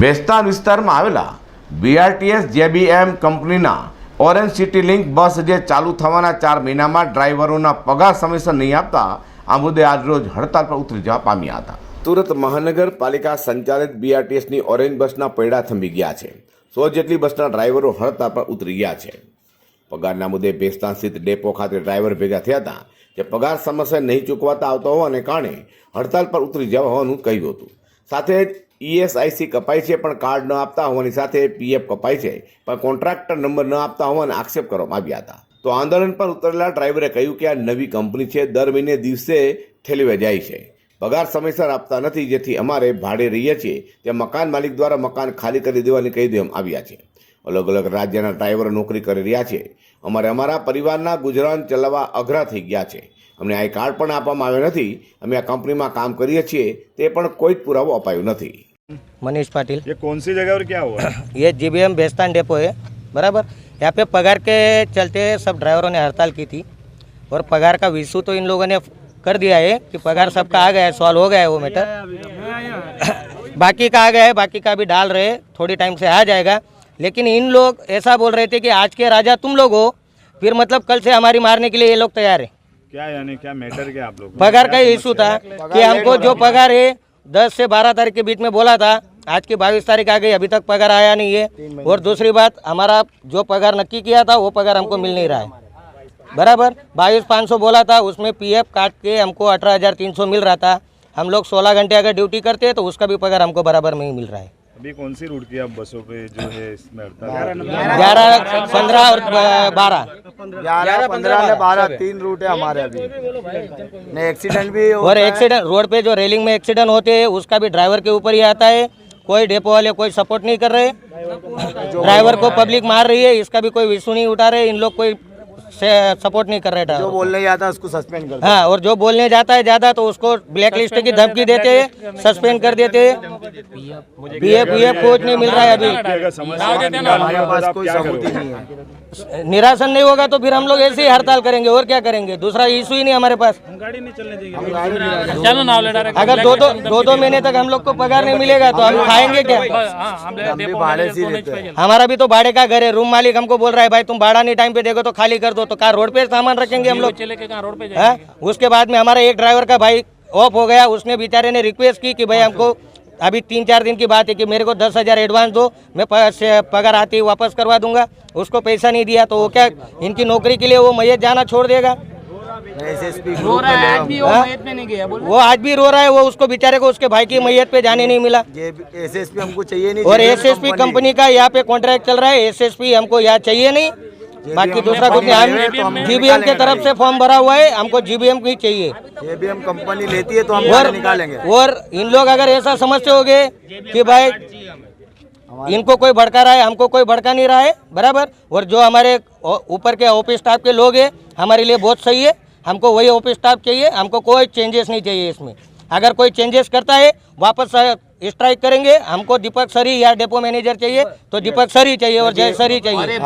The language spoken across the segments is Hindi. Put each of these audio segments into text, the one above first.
વેસ્તાન વિસ્તારમાં આવેલા બીઆરટીએસ જેબીએમ કંપનીના ઓરેન્જ સિટી લિંક બસ જે ચાલુ થવાના ચાર મહિનામાં ડ્રાઈવરોના પગાર સમયસર નહીં આપતા, આ મુદ્દે આજરોજ હડતાલ પર ઉતરી જવા પામ્યા હતા. સુરત મહાનગરપાલિકા સંચાલિત બીઆરટીએસની ઓરેન્જ બસના પૈડા થંભી ગયા છે. સો જેટલી બસના ડ્રાઈવરો હડતાલ પર ઉતરી ગયા છે. પગારના મુદ્દે ભેસ્તાન સ્થિત ડેપો ખાતે ડ્રાઈવર ભેગા થયા હતા, જે પગાર સમસ્યા નહીં ચૂકવાતા આવતા હોવાને કારણે હડતાલ પર ઉતરી જવા હોવાનું કહ્યું હતું. સાથે જ ઈએસઆઈસી કપાય છે, પણ કાર્ડ ન આપતા હોવાની સાથે પીએફ કપાય છે. પણ કોન્ટ્રાક્ટર નંબર ન આપતા હોવાના આક્ષેપ કરવામાં આવ્યા હતા. તો આંદોલન પર ઉતરેલા ડ્રાઈવરે કહ્યું કે આ નવી કંપની છે, દર મહિને દિવસે ઠેલવે જાય છે. પગાર સમયસર આપતા નથી, જેથી અમારે ભાડે રહીએ છીએ. તે મકાન માલિક દ્વારા મકાન ખાલી કરી દેવાની કહી દેવામાં આવ્યા છે. અલગ અલગ રાજ્યના ડ્રાઈવરો નોકરી કરી રહ્યા છે. અમારે અમારા પરિવારના ગુજરાન ચલાવવા અઘરા થઈ ગયા છે. અમને આ કાર્ડ પણ આપવામાં આવ્યો નથી. અમે આ કંપનીમાં કામ કરીએ છીએ. તે પણ કોઈ જ પુરાવો અપાયો નથી. मनीष पाटिल। ये कौन सी जगह और क्या हुआ? ये G B M Bhestan depot है बराबर? यहाँ पे पगार के चलते सब ड्राइवरों ने हड़ताल की थी और पगार का विशु तो इन लोगों ने कर दिया है कि पगार सबका आ गया है सॉल्व हो गया है वो मैटर बाकी का आ गया है बाकी का भी डाल रहे हैं थोड़ी टाइम से आ जाएगा। लेकिन इन लोग ऐसा बोल रहे थे कि आज के राजा तुम लोग हो फिर मतलब कल से हमारी मारने के लिए ये लोग तैयार है। क्या यानी क्या मैटर क्या आप लोग? पगार का इशू था कि हमको जो पगार है दस से बारह तारीख के बीच में बोला था आज की बाईस तारीख आ गई अभी तक पगार आया नहीं है। और दूसरी बात हमारा जो पगार नक्की किया था वो पगार हमको मिल नहीं रहा है। बराबर बाईस पाँच सौ बोला था उसमें पीएफ काट के हमको अठारह हज़ार तीन सौ मिल रहा था। हम लोग सोलह घंटे अगर ड्यूटी करते हैं तो उसका भी पगार हमको बराबर नहीं ही मिल रहा है। अभी कौन सी रूट की आप बसों पे जो है इसमें हड़ताल ग्यारह पंद्रह और बारह। ग्यारह पंद्रह ने बारह। तीन रूट है हमारे अभी। नहीं एक्सीडेंट भी और एक्सीडेंट रोड पे जो रेलिंग में एक्सीडेंट होते हैं उसका भी ड्राइवर के ऊपर ही आता है। कोई डेपो वाले कोई सपोर्ट नहीं कर रहे। ड्राइवर को पब्लिक मार रही है इसका भी कोई विशु नहीं उठा रहे। इन लोग कोई सपोर्ट नहीं कर रहे जो ड्राइवर बोलने जाता है उसको सस्पेंड कर हाँ और जो बोलने जाता है ज़्यादा तो उसको ब्लैक लिस्ट की धमकी देते हैं सस्पेंड कर देते हैं। पीएफ पीएफ कुछ नहीं मिल रहा है अभी। अगर समस्या निकालनी हमारे पास कोई सबूत ही नहीं है। निराशन नहीं होगा तो फिर हम लोग ऐसे ही हड़ताल करेंगे और क्या करेंगे? दूसरा इशू ही नहीं हमारे पास। अगर दो दो दो दो महीने तक हम लोग को पगार नहीं मिलेगा तो हम खाएँगे क्या? ही हैं हमारा भी तो भाड़े का घर है रूम मालिक हमको बोल रहा है भाई तुम भाड़ा नहीं टाइम पे देखो तो खाली कर दो तो कार रोड पे सामान रखेंगे हम लोग? रोड पे हाँ? उसके बाद में हमारा एक ड्राइवर का भाई ऑफ़ हो गया उसने बेचारे ने रिक्वेस्ट की कि भाई हमको अभी तीन चार दिन की बात है कि मेरे को दस हज़ार एडवांस दो मैं प- पगार आते ही वापस करवा दूँगा। उसको पैसा नहीं दिया तो वो क्या इनकी नौकरी के लिए वो मैयत जाना छोड़ देगा। एसएसपी ग्रुप में हाँ? वो आज भी रो रहा है वो उसको बेचारे को उसके भाई की मैयत पे जाने नहीं मिला। ये एसएसपी हमको चाहिए नहीं और चाहिए एसएसपी कंपनी का यहाँ पे कॉन्ट्रैक्ट चल रहा है एसएसपी हमको यहाँ चाहिए नहीं। बाकी दूसरा कुछ नहीं हम जीबीएम के तरफ़ से फॉर्म भरा हुआ है हमको जीबीएम की चाहिए। हम कंपनी लेती है तो हम और निकालेंगे। और इन लोग अगर ऐसा समझते होगे कि भाई इनको कोई भड़का रहा है हमको कोई भड़का नहीं रहा है बराबर? और जो हमारे ऊपर के ऑफ़िस स्टाफ के लोग हैं हमारे लिए बहुत सही है हमको वही ऑफ़िस स्टाफ चाहिए हमको कोई चेंजेस नहीं चाहिए इसमें। अगर कोई चेंजेस करता है वापस स्ट्राइक करेंगे हमको दीपक सरी या डेपो मैनेजर चाहिए तो दीपक सरी चाहिए और जय सरी चाहिए।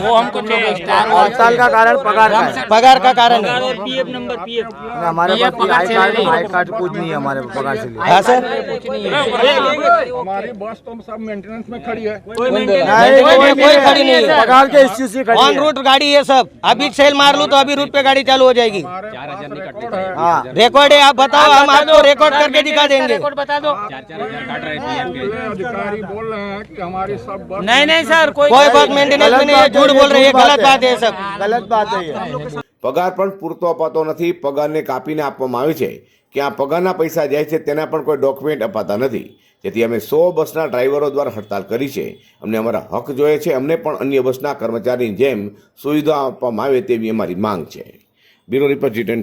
वो हमको हड़ताल का कारण पगार का पगार का कारण है। हमारे पास आई कार्ड आई कार्ड कुछ नहीं है हमारे पगार से हाँ सर। हमारी बस तो सब मेंटेनेंस में खड़ी है। कोई कोई खड़ी नहीं है पगार के इश्यू से ऑन रूट गाड़ी है सब। अभी सेल मार लूँ तो अभी रूट पे गाड़ी चालू हो जाएगी। हाँ रिकॉर्ड है आप बताओ हम आपको रिकॉर्ड करके दिखा देंगे ये अधिकारी बोल रहे हैं कि हमारी सब बस नहीं नहीं सर कोई कोई बात मेंटेनेंस में नहीं है झूठ बोल रहे हैं गलत बात है ये सब गलत बात है ये પગાર પણ પૂરતો અપાતો નથી પગારને કાપીને આપવામાં આવે છે કે આ પગારના પૈસા જાય છે તેના પણ કોઈ ડોક્યુમેન્ટ અપાતા નથી જેથી અમે સો બસના ડ્રાઈવરો દ્વારા હડતાલ કરી છે અમને અમારા હક જોઈએ છે અમને પણ અન્ય બસના કર્મચારીની જેમ સુવિધા આપવામાં આવે તેવી અમારી માંગ છે બ્યુરો રિપોર્ટ જી ટેન